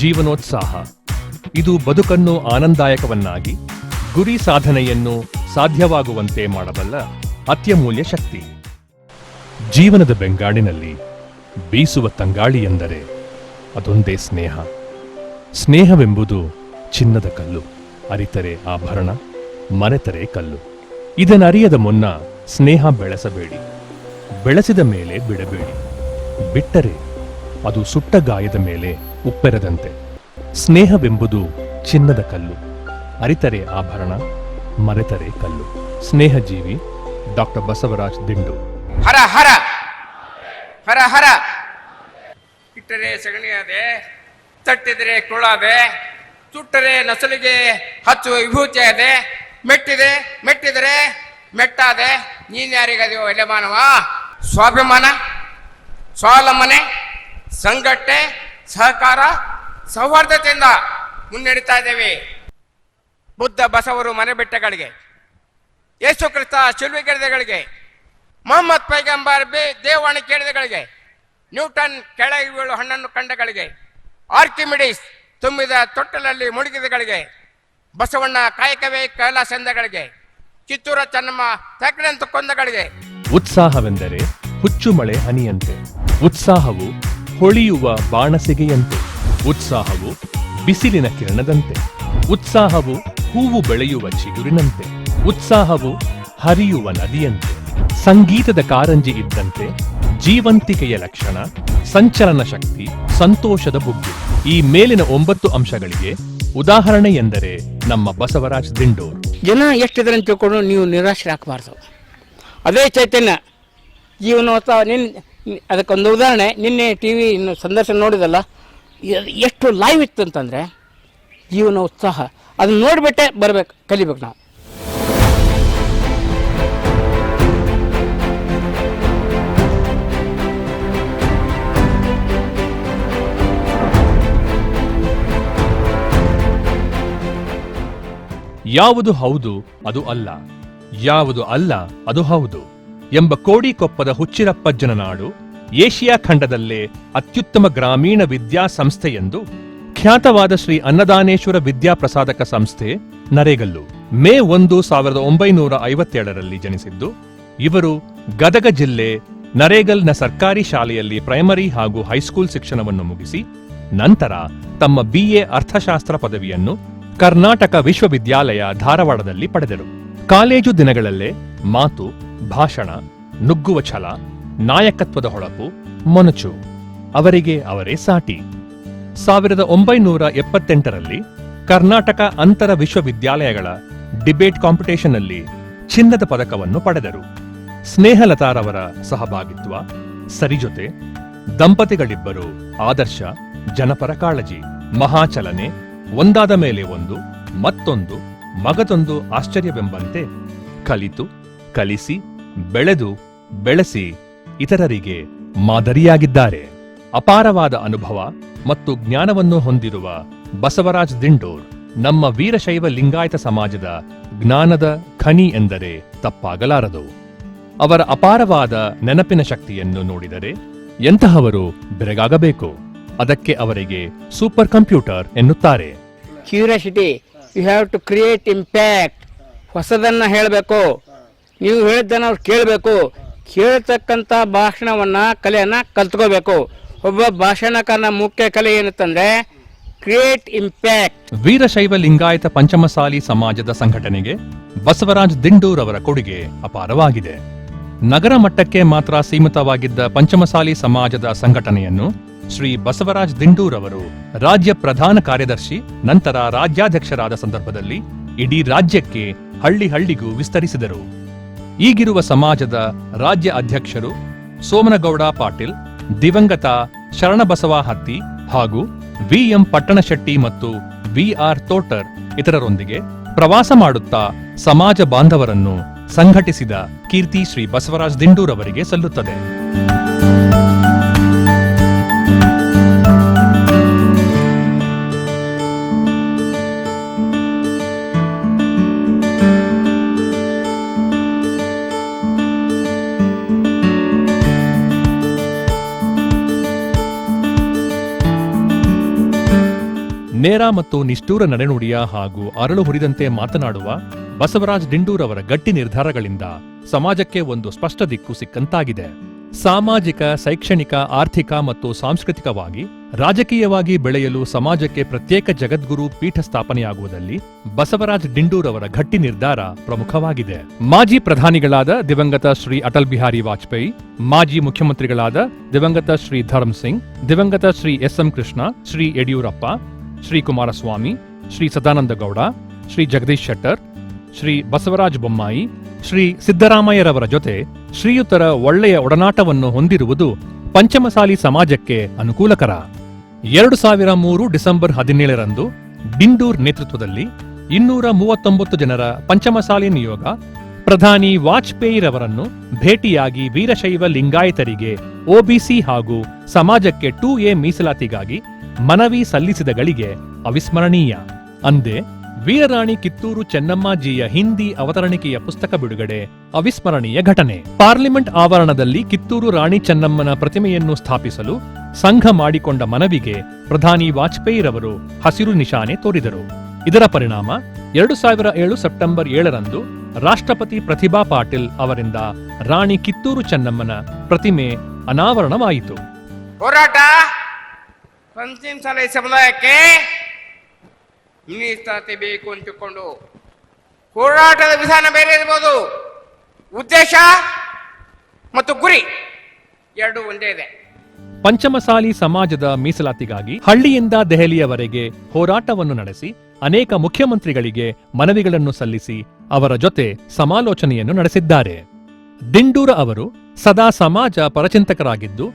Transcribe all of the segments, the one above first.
ಜೀವನೋತ್ಸಾಹ. ಇದು ಬದುಕನ್ನು ಆನಂದಾಯಕವನ್ನಾಗಿ ಗುರಿ ಸಾಧನೆಯನ್ನು ಸಾಧ್ಯವಾಗುವಂತೆ ಮಾಡಬಲ್ಲ ಅತ್ಯಮೂಲ್ಯ ಶಕ್ತಿ. ಜೀವನದ ಬೆಂಗಾಡಿನಲ್ಲಿ ಬೀಸುವ ತಂಗಾಳಿ ಎಂದರೆ ಅದೊಂದೇ ಸ್ನೇಹ. ಸ್ನೇಹವೆಂಬುದು ಚಿನ್ನದ ಕಲ್ಲು, ಅರಿತರೆ ಆಭರಣ, ಮರೆತರೆ ಕಲ್ಲು. ಇದನ್ನರಿಯದ ಮುನ್ನ ಸ್ನೇಹ ಬೆಳೆಸಬೇಡಿ. ಬೆಳೆಸಿದ ಮೇಲೆ ಬಿಡಬೇಡಿ. ಬಿಟ್ಟರೆ ಅದು ಸುಟ್ಟ ಗಾಯದ ಮೇಲೆ ಉಪ್ಪೆರದಂತೆ. ಸ್ನೇಹವೆಂಬುದು ಚಿನ್ನದ ಕಲ್ಲು. ಅರಿತರೆ ಆಭರಣ, ಮರೆತರೆ ಕಲ್ಲು. ಸ್ನೇಹಜೀವಿ ಡಾಕ್ಟರ್ ಬಸವರಾಜ್ ದಿಂಡು. ಹರ ಹರ! ಹರ ಹರ! ಇಟ್ಟರೆ ಸಗಣಿಯಾದೆ, ತಟ್ಟಿದರೆ ಕುಳಾದೆ ಸುಟ್ಟರೆ ನಸಲಿಗೆ ಹಚ್ಚುವ ವಿಭೂತಿ ಅದೆ ಮೆಟ್ಟಿದೆ, ಮೆಟ್ಟಿದರೆ ಮೆಟ್ಟಾದೆ, ನೀನ್ ಯಾರಿಗದೆಯೋ ಎಲೆ ಮಾನವ ಸ್ವಾಭಿಮಾನ, ಸ್ವಾವಲಂಬನೆ ಸಂಘಟನೆ ಸಹಕಾರ, ಸೌಹಾರ್ದತೆಯಿಂದ ಮುನ್ನಡೀತಾ ಇದ್ದೇವೆ. ಬುದ್ಧ ಬಸವರು ಮನೆ ಬೆಟ್ಟಗಳಿಗೆ ಯೇಸು ಕ್ರಿಸ್ತ ಶಿಲ್ವೆ ಗೆರೆದಗಳಿಗೆ ಮೊಹಮ್ಮದ್ ಪೈಗಂಬರ್ ಬಿ ದೇವಾಣಿ ಕೇಳಿದಗಳಿಗೆ ನ್ಯೂಟನ್ ಕೆಳ ಬೀಳು ಹಣ್ಣನ್ನು ಕಂಡಗಳಿಗೆ, ಆರ್ಕಿಮಿಡಿಸ್ ತುಂಬಿದ ತೊಟ್ಟಲಲ್ಲಿ ಮುಳುಗಿದಗಳಿಗೆ, ಬಸವಣ್ಣ ಕಾಯಕವೇ ಕೈಲಾಸಂದಗಳಿಗೆ ಕಿತ್ತೂರ ಚೆನ್ನಮ್ಮ ತಕ್ಕಡಂತ ಕೊಂದಗಳಿಗೆ. ಉತ್ಸಾಹವೆಂದರೆ ಹುಚ್ಚುಮಳೆ ಹನಿಯಂತೆ. ಉತ್ಸಾಹವು ಹೊಳೆಯುವ ಬಾಣಸಿಗೆಯಂತೆ, ಉತ್ಸಾಹವು ಬಿಸಿಲಿನ ಕಿರಣದಂತೆ, ಉತ್ಸಾಹವು ಹೂವು ಬೆಳೆಯುವ ಚಿಗುರಿನಂತೆ, ಉತ್ಸಾಹವು ಹರಿಯುವ ನದಿಯಂತೆ, ಸಂಗೀತದ ಕಾರಂಜಿ ಇದ್ದಂತೆ ಜೀವಂತಿಕೆಯ ಲಕ್ಷಣ, ಸಂಚಲನ ಶಕ್ತಿ, ಸಂತೋಷದ ಬುಗ್ಗೆ. ಈ ಮೇಲಿನ ಒಂಬತ್ತು ಅಂಶಗಳಿಗೆ ಉದಾಹರಣೆ ಎಂದರೆ ನಮ್ಮ ಬಸವರಾಜ್ ದಿಂಡೋರ್. ಜನ ಎಷ್ಟಿದ್ರೆ ಅಂತ ತಿಳ್ಕೊಂಡು ನೀವು ನಿರಾಶರಾಗಬಾರ್ದು. ಅದೇ ಚೈತನ್ಯ. ಜೀವನೋತ್ಸವ ನಿನ್ನ ಅದಕ್ಕೊಂದು ಉದಾಹರಣೆ, ನಿನ್ನೆ ಟಿ ವಿ ಸಂದರ್ಶನ ನೋಡಿದಲ್ಲ ಎಷ್ಟು ಲೈವ್ ಇತ್ತು ಅಂತಂದರೆ, ಜೀವನ ಉತ್ಸಾಹ. ಅದನ್ನ ನೋಡಿಬಿಟ್ಟೆ ಬರಬೇಕು, ಕಲಿಬೇಕು ನಾವು. ಯಾವುದು ಹೌದು, ಅದು ಅಲ್ಲ. ಯಾವುದು ಅಲ್ಲ, ಅದು ಹೌದು. ಎಂಬ ಕೋಡಿಕೊಪ್ಪದ ಹುಚ್ಚಿರಪ್ಪಜ್ಜನ ನಾಡು ಏಷಿಯಾ ಖಂಡದಲ್ಲೇ ಅತ್ಯುತ್ತಮ ಗ್ರಾಮೀಣ ಸಂಸ್ಥೆಯೆಂದು ಖ್ಯಾತವಾದ ಶ್ರೀ ಅನ್ನದಾನೇಶ್ವರ ವಿದ್ಯಾಪ್ರಸಾದಕ ಸಂಸ್ಥೆ ನರೇಗಲ್ಲು. ಮೇ ಒಂದು ಸಾವಿರದ ಒಂಬೈನೂರ ಐವತ್ತೇಳರಲ್ಲಿ ಜನಿಸಿದ್ದು. ಇವರು ಗದಗ ಜಿಲ್ಲೆ ನರೇಗಲ್ನ ಸರ್ಕಾರಿ ಶಾಲೆಯಲ್ಲಿ ಪ್ರೈಮರಿ ಹಾಗೂ ಹೈಸ್ಕೂಲ್ ಶಿಕ್ಷಣವನ್ನು ಮುಗಿಸಿ ನಂತರ ತಮ್ಮ ಬಿಎ ಅರ್ಥಶಾಸ್ತ್ರ ಪದವಿಯನ್ನು ಕರ್ನಾಟಕ ವಿಶ್ವವಿದ್ಯಾಲಯ ಧಾರವಾಡದಲ್ಲಿ ಪಡೆದರು. ಕಾಲೇಜು ದಿನಗಳಲ್ಲೇ ಮಾತು ಭಾಷಣ, ನುಗ್ಗುವ ಛಲ, ನಾಯಕತ್ವದ ಹೊಳಪು, ಮೊನಚು, ಅವರಿಗೆ ಅವರೇ ಸಾಟಿ. ಸಾವಿರದ ಒಂಬೈನೂರ ಎಪ್ಪತ್ತೆಂಟರಲ್ಲಿ ಕರ್ನಾಟಕ ಅಂತರ ವಿಶ್ವವಿದ್ಯಾಲಯಗಳ ಡಿಬೇಟ್ ಕಾಂಪಿಟೇಷನ್ನಲ್ಲಿ ಚಿನ್ನದ ಪದಕವನ್ನು ಪಡೆದರು. ಸ್ನೇಹಲತಾರವರ ಸಹಭಾಗಿತ್ವ ಸರಿಜೊತೆ ದಂಪತಿಗಳಿಬ್ಬರು ಆದರ್ಶ, ಜನಪರ ಕಾಳಜಿ, ಮಹಾಚಲನೆ, ಒಂದಾದ ಮೇಲೆ ಒಂದು, ಮತ್ತೊಂದು, ಮಗದೊಂದು ಆಶ್ಚರ್ಯವೆಂಬಂತೆ ಕಲಿತು, ಕಲಿಸಿ ಬೆಳೆದು, ಬೆಳೆಸಿ ಇತರರಿಗೆ ಮಾದರಿಯಾಗಿದ್ದಾರೆ. ಅಪಾರವಾದ ಅನುಭವ ಮತ್ತು ಜ್ಞಾನವನ್ನು ಹೊಂದಿರುವ ಬಸವರಾಜ್ ದಿಂಡೋರ್ ನಮ್ಮ ವೀರಶೈವ ಲಿಂಗಾಯತ ಸಮಾಜದ ಜ್ಞಾನದ ಖನಿ ಎಂದರೆ ತಪ್ಪಾಗಲಾರದು. ಅವರ ಅಪಾರವಾದ ನೆನಪಿನ ಶಕ್ತಿಯನ್ನು ನೋಡಿದರೆ ಎಂತಹವರು ಬೆರಗಾಗಬೇಕು. ಅದಕ್ಕೆ ಅವರಿಗೆ ಸೂಪರ್ ಕಂಪ್ಯೂಟರ್ ಎನ್ನುತ್ತಾರೆ. Curiosity you have to create impact ಹೊಸದನ್ನ ಹೇಳಬೇಕು. ನೀವು ಹೇಳಿದ್ದನ್ನು ಅವ್ರು ಕೇಳಬೇಕು. ಕೇಳ್ತಕ್ಕಂಥ ಭಾಷಣವನ್ನು ಕಲೆಯನ್ನು ಕಲ್ತ್ಕೋಬೇಕು. ಒಬ್ಬ ಭಾಷಣಕಾರನ ಮುಖ್ಯ ಕಲೆ ಏನಂತಂದ್ರೆ ಕ್ರಿಯೇಟ್ ಇಂಪ್ಯಾಕ್ಟ್ ವೀರಶೈವ ಲಿಂಗಾಯತ ಪಂಚಮಸಾಲಿ ಸಮಾಜದ ಸಂಘಟನೆಗೆ ಬಸವರಾಜ್ ದಿಂಡೂರ್ ಅವರ ಕೊಡುಗೆ ಅಪಾರವಾಗಿದೆ. ನಗರ ಮಟ್ಟಕ್ಕೆ ಮಾತ್ರ ಸೀಮಿತವಾಗಿದ್ದ ಪಂಚಮಸಾಲಿ ಸಮಾಜದ ಸಂಘಟನೆಯನ್ನು ಶ್ರೀ ಬಸವರಾಜ್ ದಿಂಡೂರ್ ಅವರು ರಾಜ್ಯ ಪ್ರಧಾನ ಕಾರ್ಯದರ್ಶಿ, ನಂತರ ರಾಜ್ಯಾಧ್ಯಕ್ಷರಾದ ಸಂದರ್ಭದಲ್ಲಿ ಇಡೀ ರಾಜ್ಯಕ್ಕೆ ಹಳ್ಳಿ ಹಳ್ಳಿಗೂ ವಿಸ್ತರಿಸಿದರು. ಈಗಿರುವ ಸಮಾಜದ ರಾಜ್ಯ ಅಧ್ಯಕ್ಷರು ಸೋಮನಗೌಡ ಪಾಟೀಲ್, ದಿವಂಗತ ಶರಣಬಸವ ಹತ್ತಿ ಹಾಗೂ ವಿಎಂ ಪಟ್ಟಣಶೆಟ್ಟಿ ಮತ್ತು ವಿಆರ್ ತೋಟರ್ ಇತರರೊಂದಿಗೆ ಪ್ರವಾಸ ಮಾಡುತ್ತಾ ಸಮಾಜ ಬಾಂಧವರನ್ನು ಸಂಘಟಿಸಿದ ಕೀರ್ತಿ ಶ್ರೀ ಬಸವರಾಜ್ ದಿಂಡೂರವರಿಗೆ ಸಲ್ಲುತ್ತದೆ. ನೇರ ಮತ್ತು ನಿಷ್ಠೂರ ನಡೆನುಡಿಯ ಹಾಗೂ ಅರಳು ಹುರಿದಂತೆ ಮಾತನಾಡುವ ಬಸವರಾಜ್ ಡಿಂಡೂರವರ ಗಟ್ಟಿ ನಿರ್ಧಾರಗಳಿಂದ ಸಮಾಜಕ್ಕೆ ಒಂದು ಸ್ಪಷ್ಟ ದಿಕ್ಕು ಸಿಕ್ಕಂತಾಗಿದೆ. ಸಾಮಾಜಿಕ, ಶೈಕ್ಷಣಿಕ, ಆರ್ಥಿಕ ಮತ್ತು ಸಾಂಸ್ಕೃತಿಕವಾಗಿ ರಾಜಕೀಯವಾಗಿ ಬೆಳೆಯಲು ಸಮಾಜಕ್ಕೆ ಪ್ರತ್ಯೇಕ ಜಗದ್ಗುರು ಪೀಠ ಸ್ಥಾಪನೆಯಾಗುವುದಲ್ಲಿ ಬಸವರಾಜ್ ಡಿಂಡೂರವರ ಗಟ್ಟಿ ನಿರ್ಧಾರ ಪ್ರಮುಖವಾಗಿದೆ. ಮಾಜಿ ಪ್ರಧಾನಿಗಳಾದ ದಿವಂಗತ ಶ್ರೀ ಅಟಲ್ ಬಿಹಾರಿ ವಾಜಪೇಯಿ, ಮಾಜಿ ಮುಖ್ಯಮಂತ್ರಿಗಳಾದ ದಿವಂಗತ ಶ್ರೀ ಧರ್ಮ್ ಸಿಂಗ್, ದಿವಂಗತ ಶ್ರೀ ಎಸ್ ಎಂ ಕೃಷ್ಣ, ಶ್ರೀ ಯಡಿಯೂರಪ್ಪ ಶ್ರೀ ಕುಮಾರಸ್ವಾಮಿ, ಶ್ರೀ ಸದಾನಂದ ಗೌಡ, ಶ್ರೀ ಜಗದೀಶ್ ಶೆಟ್ಟರ್, ಶ್ರೀ ಬಸವರಾಜ್ ಬೊಮ್ಮಾಯಿ, ಶ್ರೀ ಸಿದ್ದರಾಮಯ್ಯರವರ ಜೊತೆ ಶ್ರೀಯುತರ ಒಳ್ಳೆಯ ಒಡನಾಟವನ್ನು ಹೊಂದಿರುವುದು ಪಂಚಮಸಾಲಿ ಸಮಾಜಕ್ಕೆ ಅನುಕೂಲಕರ. ಎರಡು ಸಾವಿರ ಮೂರು ಡಿಸೆಂಬರ್ ಹದಿನೇಳರಂದು ಡಿಂಡೂರ್ ನೇತೃತ್ವದಲ್ಲಿ ಇನ್ನೂರ ಮೂವತ್ತೊಂಬತ್ತು ಜನರ ಪಂಚಮಸಾಲಿ ನಿಯೋಗ ಪ್ರಧಾನಿ ವಾಜಪೇಯಿರವರನ್ನು ಭೇಟಿಯಾಗಿ ವೀರಶೈವ ಲಿಂಗಾಯತರಿಗೆ ಒಬಿಸಿ ಹಾಗೂ ಸಮಾಜಕ್ಕೆ ಟೂ ಎ ಮೀಸಲಾತಿಗಾಗಿ ಮನವಿ ಸಲ್ಲಿಸಿದ ಗಳಿಗೆ ಅವಿಸ್ಮರಣೀಯ. ಅಂದೇ, ವೀರರಾಣಿ ಕಿತ್ತೂರು ಚೆನ್ನಮ್ಮಾಜಿಯ ಹಿಂದಿ ಅವತರಣಿಕೆಯ ಪುಸ್ತಕ ಬಿಡುಗಡೆ, ಅವಿಸ್ಮರಣೀಯ ಘಟನೆ. ಪಾರ್ಲಿಮೆಂಟ್ ಆವರಣದಲ್ಲಿ ಕಿತ್ತೂರು ರಾಣಿ ಚೆನ್ನಮ್ಮನ ಪ್ರತಿಮೆಯನ್ನು ಸ್ಥಾಪಿಸಲು ಸಂಘ ಮಾಡಿಕೊಂಡ ಮನವಿಗೆ ಪ್ರಧಾನಿ ವಾಜಪೇಯಿರವರು ಹಸಿರು ನಿಶಾನೆ ತೋರಿದರು. ಇದರ ಪರಿಣಾಮ ಎರಡು ಸಾವಿರ ಏಳು ಸೆಪ್ಟೆಂಬರ್ ಏಳರಂದು ರಾಷ್ಟ್ರಪತಿ ಪ್ರತಿಭಾ ಪಾಟೀಲ್ ಅವರಿಂದ ರಾಣಿ ಕಿತ್ತೂರು ಚೆನ್ನಮ್ಮನ ಪ್ರತಿಮೆ ಅನಾವರಣವಾಯಿತು. ಹೋರಾಟ ಸಾಲಿ ಸಮುದಾಯಕ್ಕೆ ಮೀಸಲಾತಿ ಬೇಕು ಅಂತಿಕೊಂಡು ಹೋರಾಟದ ವಿಧಾನ ಬೇರೆ ಇರ್ಬೋದು. ಉದ್ದೇಶ ಮತ್ತು ಗುರಿ ಎರಡು ಒಂದೇ ಇದೆ. ಪಂಚಮಸಾಲಿ ಸಮಾಜದ ಮೀಸಲಾತಿಗಾಗಿ ಹಳ್ಳಿಯಿಂದ ದೆಹಲಿಯವರೆಗೆ ಹೋರಾಟವನ್ನು ನಡೆಸಿ ಅನೇಕ ಮುಖ್ಯಮಂತ್ರಿಗಳಿಗೆ ಮನವಿಗಳನ್ನು ಸಲ್ಲಿಸಿ ಅವರ ಜೊತೆ ಸಮಾಲೋಚನೆಯನ್ನು ನಡೆಸಿದ್ದಾರೆ. ದಿಂಡೂರ ಅವರು ಸದಾ ಸಮಾಜ ಪರಚಿಂತಕರಾಗಿದ್ದು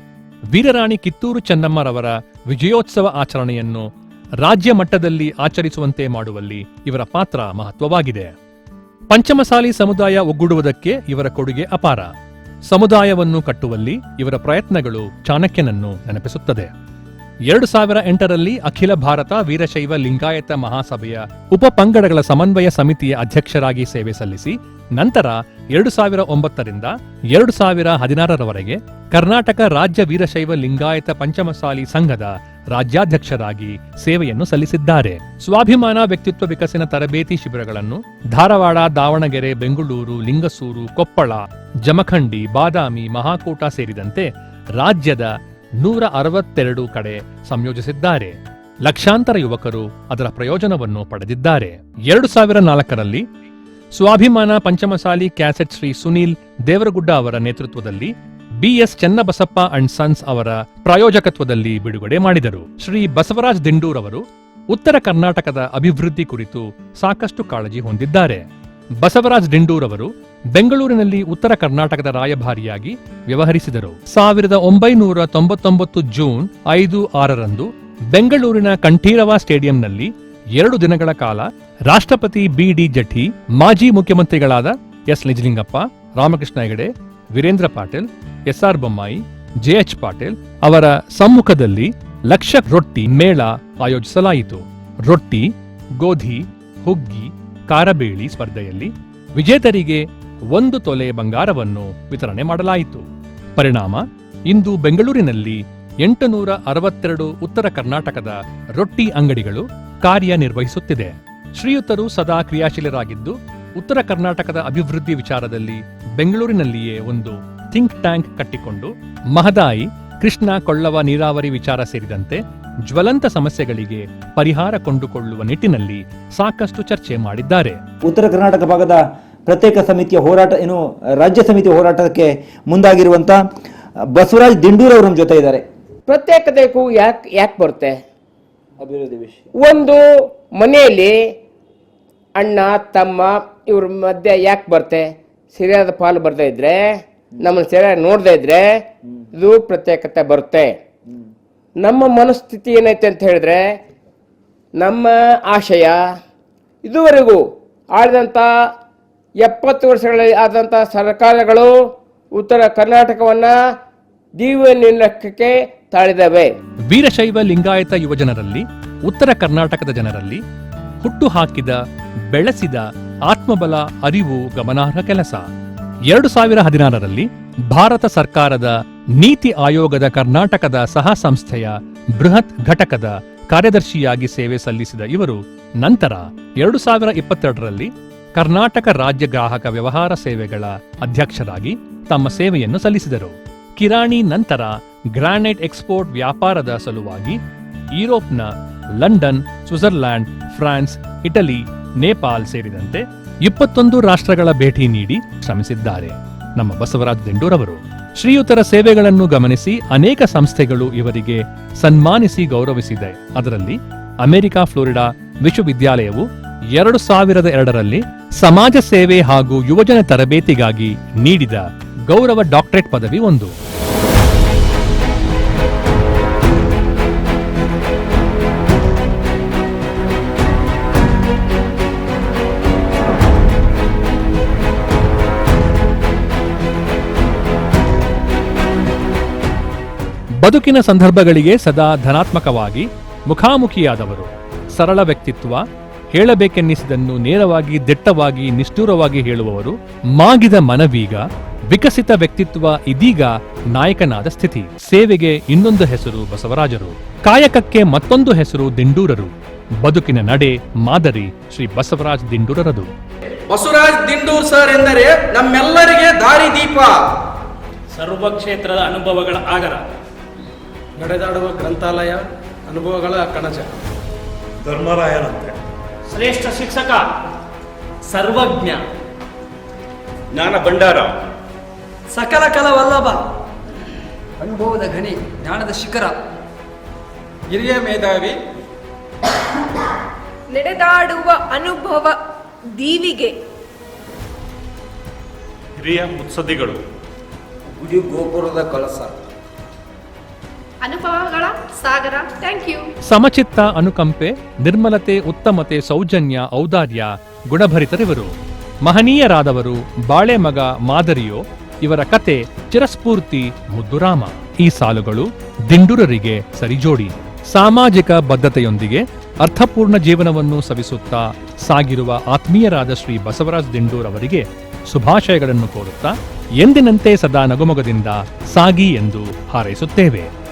ವೀರರಾಣಿ ಕಿತ್ತೂರು ಚೆನ್ನಮ್ಮರವರ ವಿಜಯೋತ್ಸವ ಆಚರಣೆಯನ್ನು ರಾಜ್ಯ ಮಟ್ಟದಲ್ಲಿ ಆಚರಿಸುವಂತೆ ಮಾಡುವಲ್ಲಿ ಇವರ ಪಾತ್ರ ಮಹತ್ವವಾಗಿದೆ. ಪಂಚಮಸಾಲಿ ಸಮುದಾಯ ಒಗ್ಗೂಡುವುದಕ್ಕೆ ಇವರ ಕೊಡುಗೆ ಅಪಾರ. ಸಮುದಾಯವನ್ನು ಕಟ್ಟುವಲ್ಲಿ ಇವರ ಪ್ರಯತ್ನಗಳು ಚಾಣಕ್ಯನನ್ನು ನೆನಪಿಸುತ್ತದೆ. ಎರಡು ಸಾವಿರ ಎಂಟರಲ್ಲಿ ಅಖಿಲ ಭಾರತ ವೀರಶೈವ ಲಿಂಗಾಯತ ಮಹಾಸಭೆಯ ಉಪ ಪಂಗಡಗಳ ಸಮನ್ವಯ ಸಮಿತಿಯ ಅಧ್ಯಕ್ಷರಾಗಿ ಸೇವೆ ಸಲ್ಲಿಸಿ ನಂತರ ಎರಡು ಸಾವಿರ ಒಂಬತ್ತರಿಂದ ಎರಡು ಸಾವಿರ ಹದಿನಾರರವರೆಗೆ ಕರ್ನಾಟಕ ರಾಜ್ಯ ವೀರಶೈವ ಲಿಂಗಾಯತ ಪಂಚಮಸಾಲಿ ಸಂಘದ ರಾಜ್ಯಾಧ್ಯಕ್ಷರಾಗಿ ಸೇವೆಯನ್ನು ಸಲ್ಲಿಸಿದ್ದಾರೆ. ಸ್ವಾಭಿಮಾನ ವ್ಯಕ್ತಿತ್ವ ವಿಕಸನ ತರಬೇತಿ ಶಿಬಿರಗಳನ್ನು ಧಾರವಾಡ, ದಾವಣಗೆರೆ, ಬೆಂಗಳೂರು, ಲಿಂಗಸೂರು, ಕೊಪ್ಪಳ, ಜಮಖಂಡಿ, ಬಾದಾಮಿ, ಮಹಾಕೂಟ ಸೇರಿದಂತೆ ರಾಜ್ಯದ ನೂರ ಅರವತ್ತೆರಡು ಕಡೆ ಸಂಯೋಜಿಸಿದ್ದಾರೆ. ಲಕ್ಷಾಂತರ ಯುವಕರು ಅದರ ಪ್ರಯೋಜನವನ್ನು ಪಡೆದಿದ್ದಾರೆ. ಎರಡು ಸಾವಿರ ನಾಲ್ಕರಲ್ಲಿ ಸ್ವಾಭಿಮಾನ ಪಂಚಮಸಾಲಿ ಕ್ಯಾಸೆಟ್ ಶ್ರೀ ಸುನೀಲ್ ದೇವರಗುಡ್ಡ ಅವರ ನೇತೃತ್ವದಲ್ಲಿ ಬಿಎಸ್ ಚೆನ್ನಬಸಪ್ಪ ಅಂಡ್ ಸನ್ಸ್ ಅವರ ಪ್ರಾಯೋಜಕತ್ವದಲ್ಲಿ ಬಿಡುಗಡೆ ಮಾಡಿದರು. ಶ್ರೀ ಬಸವರಾಜ್ ದಿಂಡೂರ್ ಅವರು ಉತ್ತರ ಕರ್ನಾಟಕದ ಅಭಿವೃದ್ಧಿ ಕುರಿತು ಸಾಕಷ್ಟು ಕಾಳಜಿ ಹೊಂದಿದ್ದಾರೆ. ಬಸವರಾಜ್ ದಿಂಡೂರ್ ಅವರು ಬೆಂಗಳೂರಿನಲ್ಲಿ ಉತ್ತರ ಕರ್ನಾಟಕದ ರಾಯಭಾರಿಯಾಗಿ ವ್ಯವಹರಿಸಿದರು. ಸಾವಿರದ ಒಂಬೈನೂರ ತೊಂಬತ್ತೊಂಬತ್ತು ಜೂನ್ ಐದು ಆರರಂದು ಬೆಂಗಳೂರಿನ ಕಂಠೀರವ ಸ್ಟೇಡಿಯಂನಲ್ಲಿ ಎರಡು ದಿನಗಳ ಕಾಲ ರಾಷ್ಟ್ರಪತಿ ಬಿ ಡಿ ಜಠಿ, ಮಾಜಿ ಮುಖ್ಯಮಂತ್ರಿಗಳಾದ S. Nijalingappa, Ramakrishna Hegde, Veerendra Patil S R Bommai, JH Patil ಅವರ ಸಮ್ಮುಖದಲ್ಲಿ ಲಕ್ಷ ರೊಟ್ಟಿ ಮೇಳ ಆಯೋಜಿಸಲಾಯಿತು. ರೊಟ್ಟಿ, ಗೋಧಿ, ಹುಗ್ಗಿ ಕಾರಬೇಳಿ ಸ್ಪರ್ಧೆಯಲ್ಲಿ ವಿಜೇತರಿಗೆ ಒಂದು ತೊಲೆ ಬಂಗಾರವನ್ನು ವಿತರಣೆ ಮಾಡಲಾಯಿತು. ಪರಿಣಾಮ, ಇಂದು ಬೆಂಗಳೂರಿನಲ್ಲಿ ಎಂಟುನೂರ ಅರವತ್ತೆರಡು ಉತ್ತರ ಕರ್ನಾಟಕದ ರೊಟ್ಟಿ ಅಂಗಡಿಗಳು ಕಾರ್ಯನಿರ್ವಹಿಸುತ್ತಿದೆ. ಶ್ರೀಯುತರು ಸದಾ ಕ್ರಿಯಾಶೀಲರಾಗಿದ್ದು ಉತ್ತರ ಕರ್ನಾಟಕದ ಅಭಿವೃದ್ಧಿ ವಿಚಾರದಲ್ಲಿ ಬೆಂಗಳೂರಿನಲ್ಲಿಯೇ ಒಂದು ಥಿಂಕ್ ಟ್ಯಾಂಕ್ ಕಟ್ಟಿಕೊಂಡು ಮಹದಾಯಿ ಕೃಷ್ಣ ಕೊಳ್ಳವ ನೀರಾವರಿ ವಿಚಾರ ಸೇರಿದಂತೆ ಜ್ವಲಂತ ಸಮಸ್ಯೆಗಳಿಗೆ ಪರಿಹಾರ ಕೊಂಡುಕೊಳ್ಳುವ ನಿಟ್ಟಿನಲ್ಲಿ ಸಾಕಷ್ಟು ಚರ್ಚೆ ಮಾಡಿದ್ದಾರೆ. ಉತ್ತರ ಕರ್ನಾಟಕ ಭಾಗದ ಪ್ರತ್ಯೇಕ ಸಮಿತಿಯ ಹೋರಾಟ ಏನು ರಾಜ್ಯ ಸಮಿತಿ ಹೋರಾಟಕ್ಕೆ ಮುಂದಾಗಿರುವಂಥ ಬಸವರಾಜ್ ದಿಂಡೂರ್ ಅವರು ನಮ್ಮ ಜೊತೆ ಇದ್ದಾರೆ. ಪ್ರತ್ಯೇಕತೆಗೂ ಯಾಕೆ ಯಾಕೆ ಬರುತ್ತೆ? ಒಂದು ಮನೆಯಲ್ಲಿ ಅಣ್ಣ ತಮ್ಮ ಇವ್ರ ಮಧ್ಯೆ ಯಾಕೆ ಬರ್ತೆ? ಸರಿಯಾದ ಪಾಲು ಬರ್ತಾ ಇದ್ರೆ ನಮ್ಮನ್ನು ಸರಿಯಾಗಿ ನೋಡದೇ ಇದ್ರೆ ಇದು ಪ್ರತ್ಯೇಕತೆ ಬರುತ್ತೆ. ನಮ್ಮ ಮನಸ್ಥಿತಿ ಏನೈತೆ ಅಂತ ಹೇಳಿದ್ರೆ ನಮ್ಮ ಆಶಯ ಇದುವರೆಗೂ ಆಳಿದಂಥ ಎಪ್ಪತ್ತು ವರ್ಷಗಳಲ್ಲಿ ಆದಂಥ ಸರ್ಕಾರಗಳು ಉತ್ತರ ಕರ್ನಾಟಕವನ್ನು ದೀವ ನಿರ್ಲಕ್ಷ್ಯಕ್ಕೆ ತಾಳಿದವೆ. ವೀರಶೈವ ಲಿಂಗಾಯತ ಯುವಜನರಲ್ಲಿ, ಉತ್ತರ ಕರ್ನಾಟಕದ ಜನರಲ್ಲಿ ಹುಟ್ಟು ಹಾಕಿದ ಬೆಳೆಸಿದ ಆತ್ಮಬಲ, ಅರಿವು, ಗಮನಾರ್ಹ ಕೆಲಸ. ಎರಡು ಸಾವಿರ ಹದಿನಾರರಲ್ಲಿ ಭಾರತ ಸರ್ಕಾರದ ನೀತಿ ಆಯೋಗದ ಕರ್ನಾಟಕದ ಸಹ ಸಂಸ್ಥೆಯ ಬೃಹತ್ ಘಟಕದ ಕಾರ್ಯದರ್ಶಿಯಾಗಿ ಸೇವೆ ಸಲ್ಲಿಸಿದ ಇವರು ನಂತರ ಎರಡು ಸಾವಿರ ಇಪ್ಪತ್ತೆರಡರಲ್ಲಿ ಕರ್ನಾಟಕ ರಾಜ್ಯ ಗ್ರಾಹಕ ವ್ಯವಹಾರ ಸೇವೆಗಳ ಅಧ್ಯಕ್ಷರಾಗಿ ತಮ್ಮ ಸೇವೆಯನ್ನು ಸಲ್ಲಿಸಿದರು. ಕಿರಾಣಿ ನಂತರ ಗ್ರಾನೈಟ್ ಎಕ್ಸ್ಪೋರ್ಟ್ ವ್ಯಾಪಾರದ ಸಲುವಾಗಿ ಯುರೋಪ್ನ London Switzerland France, Italy, Nepal ಸೇರಿದಂತೆ ಇಪ್ಪತ್ತೊಂದು ರಾಷ್ಟ್ರಗಳ ಭೇಟಿ ನೀಡಿ ಶ್ರಮಿಸಿದ್ದಾರೆ. ನಮ್ಮ ಬಸವರಾಜ್ ದಿಂಡೂರವರು ಶ್ರೀಯುತರ ಸೇವೆಗಳನ್ನು ಗಮನಿಸಿ ಅನೇಕ ಸಂಸ್ಥೆಗಳು ಇವರಿಗೆ ಸನ್ಮಾನಿಸಿ ಗೌರವಿಸಿದೆ. ಅದರಲ್ಲಿ ಅಮೆರಿಕ, ಫ್ಲೋರಿಡಾ ವಿಶ್ವವಿದ್ಯಾಲಯವು ಎರಡು ಸಾವಿರದ ಎರಡರಲ್ಲಿ ಸಮಾಜ ಸೇವೆ ಹಾಗೂ ಯುವಜನ ತರಬೇತಿಗಾಗಿ ನೀಡಿದ ಗೌರವ ಡಾಕ್ಟರೇಟ್ ಪದವಿ ಒಂದು. ಬದುಕಿನ ಸಂದರ್ಭಗಳಿಗೆ ಸದಾ ಧನಾತ್ಮಕವಾಗಿ ಮುಖಾಮುಖಿಯಾದವರು ಸರಳ ವ್ಯಕ್ತಿತ್ವ ಹೇಳಬೇಕೆನ್ನಿಸಿದನ್ನು ನೇರವಾಗಿ ದಿಟ್ಟವಾಗಿ ನಿಷ್ಠೂರವಾಗಿ ಹೇಳುವವರು ಮಾಗಿದ ಮನವೀಗ ವಿಕಸಿತ ವ್ಯಕ್ತಿತ್ವ ಇದೀಗ ನಾಯಕನಾದ ಸ್ಥಿತಿ. ಸೇವೆಗೆ ಇನ್ನೊಂದು ಹೆಸರು ಬಸವರಾಜರು ಕಾಯಕಕ್ಕೆ ಮತ್ತೊಂದು ಹೆಸರು ದಿಂಡೂರರು ಬದುಕಿನ ನಡೆ ಮಾದರಿ ಶ್ರೀ ಬಸವರಾಜ್ ದಿಂಡೂರರದು. ಬಸವರಾಜ್ ದಿಂಡೂರ್ ಸರ್ ಎಂದರೆ ನಮ್ಮೆಲ್ಲರಿಗೆ ದಾರಿದೀಪ ಸರ್ವ ಕ್ಷೇತ್ರದ ಅನುಭವಗಳ ಆಗರ. ನಡೆದಾಡುವ ಗ್ರಂಥಾಲಯ ಅನುಭವಗಳ ಕಣಜ. ಧರ್ಮರಾಯನಂತೆ. ಶ್ರೇಷ್ಠ ಶಿಕ್ಷಕ ಸರ್ವಜ್ಞ. ಜ್ಞಾನ ಭಂಡಾರ. ಸಕಲ ಕಲ ವಲ್ಲಭ ಅನುಭವದ ಗಣಿ ಜ್ಞಾನದ ಶಿಖರ. ಹಿರಿಯ ಮೇಧಾವಿ. ನಡೆದಾಡುವ ಅನುಭವ ದೀವಿಗೆ. ಹಿರಿಯ ಮುತ್ಸದಿಗಳು ಗುಡಿ ಗೋಪುರದ ಕಳಸ ಅನುಭವಗಳ ಸಾಗರ. ಥ್ಯಾಂಕ್ ಯು ಸಮಚಿತ್ತ ಅನುಕಂಪೆ, ನಿರ್ಮಲತೆ, ಉತ್ತಮತೆ, ಸೌಜನ್ಯ, ಔದಾರ್ಯ, ಗುಣಭರಿತರಿವರು. ಮಹನೀಯರಾದವರು ಬಾಳೆ ಮಗ ಮಾದರಿಯೋ, ಇವರ ಕತೆ ಚಿರಸ್ಫೂರ್ತಿ ಮುದ್ದುರಾಮ. ಈ ಸಾಲುಗಳು ದಿಂಡುರರಿಗೆ ಸರಿಜೋಡಿ. ಸಾಮಾಜಿಕ ಬದ್ಧತೆಯೊಂದಿಗೆ ಅರ್ಥಪೂರ್ಣ ಜೀವನವನ್ನು ಸವಿಸುತ್ತಾ ಸಾಗಿರುವ ಆತ್ಮೀಯರಾದ ಶ್ರೀ ಬಸವರಾಜ್ ದಿಂಡೂರ್ ಅವರಿಗೆ ಶುಭಾಶಯಗಳನ್ನು ಕೋರುತ್ತಾ ಎಂದಿನಂತೆ ಸದಾ ನಗುಮೊಗದಿಂದ ಸಾಗಿ ಎಂದು ಹಾರೈಸುತ್ತೇವೆ.